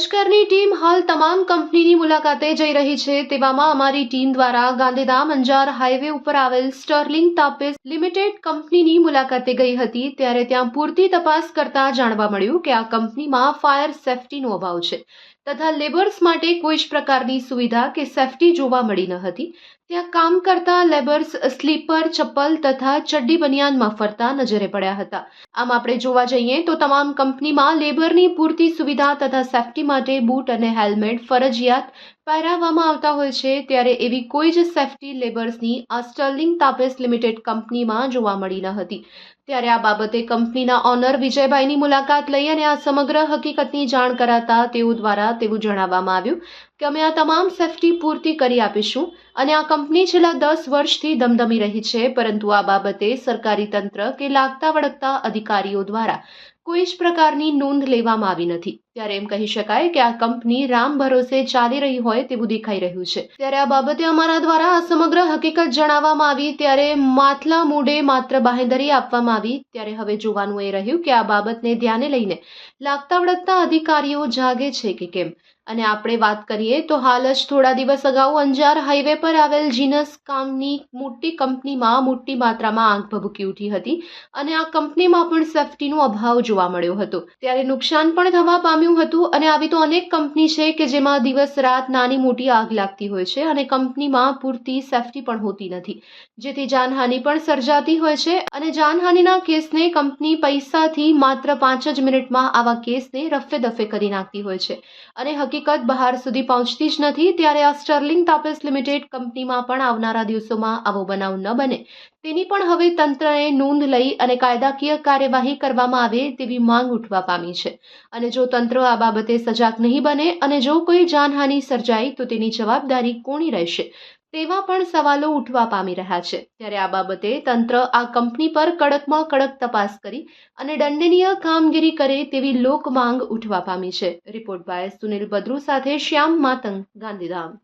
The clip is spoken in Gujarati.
малышка અમારી ટીમ હાલ તમામ કંપનીની મુલાકાતે જઈ રહી છે. તેવામાં અમારી ટીમ દ્વારા ગાંધીધામ અંજાર હાઈવે ઉપર આવેલ સ્ટર્લિંગ તાપેસ લિમિટેડ કંપનીની મુલાકાતે ગઈ હતી. ત્યારે ત્યાં પૂરતી તપાસ કરતા જાણવા મળ્યું કે આ કંપનીમાં ફાયર સેફટીનો અભાવ છે તથા લેબર્સ માટે કોઈ જ પ્રકારની સુવિધા કે સેફટી જોવા મળી ન હતી. ત્યાં કામ કરતા લેબર્સ સ્લીપર, ચપ્પલ તથા ચડ્ડી બનિયાનમાં ફરતા નજરે પડ્યા હતા. આમ આપણે જોવા જઈએ તો તમામ કંપનીમાં લેબરની પૂરતી સુવિધા તથા સેફટી માટે બૂટ અને હેલ્મેટ ફરજિયાત પહેરાવવામાં આવતા હોય છે, ત્યારે એવી કોઈ જ સેફટી લેબર્સની આ સ્ટર્લિંગ તાપેસ લિમિટેડ કંપનીમાં જોવા મળી ન હતી. ત્યારે આ બાબતે કંપનીના ઓનર વિજયભાઈની મુલાકાત લઈ અને આ સમગ્ર હકીકતની જાણ કરાતા તેઓ દ્વારા તેવું જણાવવામાં આવ્યું કે અમે આ તમામ સેફટી પૂર્તિ કરી આપીશું અને આ કંપની છેલ્લા દસ વર્ષથી ધમધમી રહી છે, પરંતુ આ બાબતે સરકારી તંત્ર કે લાગતા વળગતા અધિકારીઓ દ્વારા કોઈ જ પ્રકારની નોંધ લેવામાં આવી નથી. ત્યારે એમ કહી શકાય કે આ કંપની રામ ભરોસે ચાલી રહી હોય તેવું દેખાઈ રહ્યું છે. ત્યારે આ બાબતે અમારા દ્વારા આ સમગ્ર હકીકત જણાવવામાં આવી, ત્યારે માથલા મૂડે માત્ર બાહેંધરી આપવામાં આવી. ત્યારે હવે જોવાનું એ રહ્યું કે આ બાબતને ધ્યાને લઈને લાગતા વળગતા અધિકારીઓ જાગે છે કે કેમ? અને આપણે વાત કરીએ તો હાલ જ થોડા દિવસ અગાઉ અંજાર હાઈવે પર આવેલ જીનસ કામની મોટી કંપનીમાં મોટી માત્રામાં આગ ભભૂકી ઉઠી હતી અને આ કંપનીમાં પણ સેફટીનો અભાવ જોવા મળ્યો હતો. ત્યારે નુકસાન પણ થવા પામ્યું હતું અને આવી તો અનેક કંપની છે કે જેમાં દિવસ રાત નાની મોટી આગ લાગતી હોય છે અને કંપનીમાં પૂરતી સેફટી પણ હોતી નથી. જેથી જાનહાનિ પણ સર્જાતી હોય છે અને જાનહાનિના કેસને કંપની પૈસાથી માત્ર પાંચ જ મિનિટમાં આવા કેસને રફે દફે કરી નાખતી હોય છે. અને હકીકત બહાર સુધી પહોંચતી જ નથી ત્યારે આ સ્ટર્લિંગ તાપેસ લિમિટેડ કંપનીમાં પણ આવનારા દિવસોમાં આવો બનાવ ન બને. તેની પણ હવે તંત્રએ નોંધ લઈ અને કાયદાકીય કાર્યવાહી કરવામાં આવે તેવી માંગ ઉઠવા પામી છે. અને જો તંત્ર આ બાબતે સજાગ નહીં બને અને જો કોઈ જાનહાનિ સર્જાય તો તેની જવાબદારી કોની રહેશે? તેવા પણ સવાલો ઉઠવા પામી રહ્યા છે. ત્યારે આ બાબતે તંત્ર આ કંપની પર કડકમાં કડક તપાસ કરી અને દંડનીય કામગીરી કરે તેવી લોક માંગ ઉઠવા પામી છે. રિપોર્ટ બાય સુનિલ બદ્રુ સાથે શ્યામ માતંગ ગાંધીધામ.